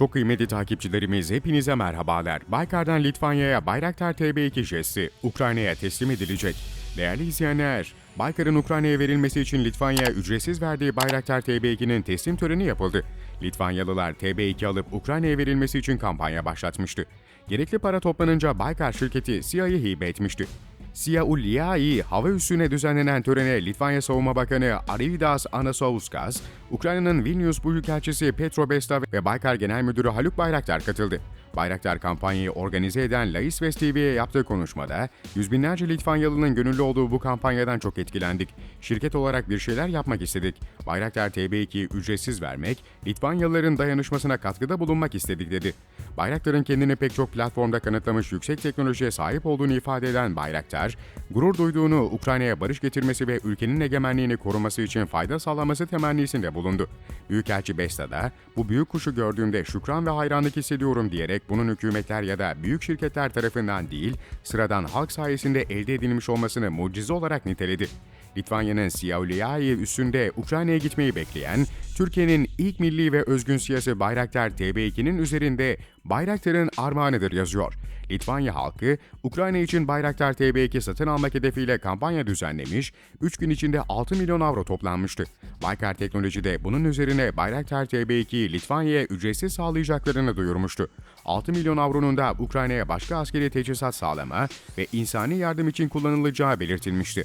Çok kıymetli takipçilerimiz hepinize merhabalar. Baykar'dan Litvanya'ya Bayraktar TB2 jesti Ukrayna'ya teslim edilecek. Değerli izleyenler, Baykar'ın Ukrayna'ya verilmesi için Litvanya'ya ücretsiz verdiği Bayraktar TB2'nin teslim töreni yapıldı. Litvanyalılar TB2 alıp Ukrayna'ya verilmesi için kampanya başlatmıştı. Gerekli para toplanınca Baykar şirketi SİA'yı hibe etmişti. Sia Uliai hava üssüne düzenlenen törene Litvanya Savunma Bakanı Arvydas Anasauskas, Ukrayna'nın Vilnius Büyükelçisi Petro Besta ve Baykar Genel Müdürü Haluk Bayraktar katıldı. Bayraktar kampanyayı organize eden Lais West TV'ye yaptığı konuşmada, yüz binlerce Litvanyalı'nın gönüllü olduğu bu kampanyadan çok etkilendik. Şirket olarak bir şeyler yapmak istedik. Bayraktar TB2'yi ücretsiz vermek, Litvanyalıların dayanışmasına katkıda bulunmak istedik dedi. Bayraktar'ın kendini pek çok platformda kanıtlamış yüksek teknolojiye sahip olduğunu ifade eden Bayraktar, gurur duyduğunu Ukrayna'ya barış getirmesi ve ülkenin egemenliğini koruması için fayda sağlaması temennisinde bulundu. Büyükelçi Besta da, bu büyük kuşu gördüğümde şükran ve hayranlık hissediyorum diyerek bunun hükümetler ya da büyük şirketler tarafından değil, sıradan halk sayesinde elde edilmiş olmasını mucize olarak niteledi. Litvanya'nın Siauliai üssünde Ukrayna'ya gitmeyi bekleyen, Türkiye'nin ilk milli ve özgün siyasi Bayraktar TB2'nin üzerinde Bayraktar'ın armağanıdır yazıyor. Litvanya halkı, Ukrayna için Bayraktar TB2 satın almak hedefiyle kampanya düzenlemiş, 3 gün içinde 6 milyon avro toplanmıştı. Baykar Teknoloji de bunun üzerine Bayraktar TB2'yi Litvanya'ya ücretsiz sağlayacaklarını duyurmuştu. 6 milyon avronun da Ukrayna'ya başka askeri teçhizat sağlama ve insani yardım için kullanılacağı belirtilmişti.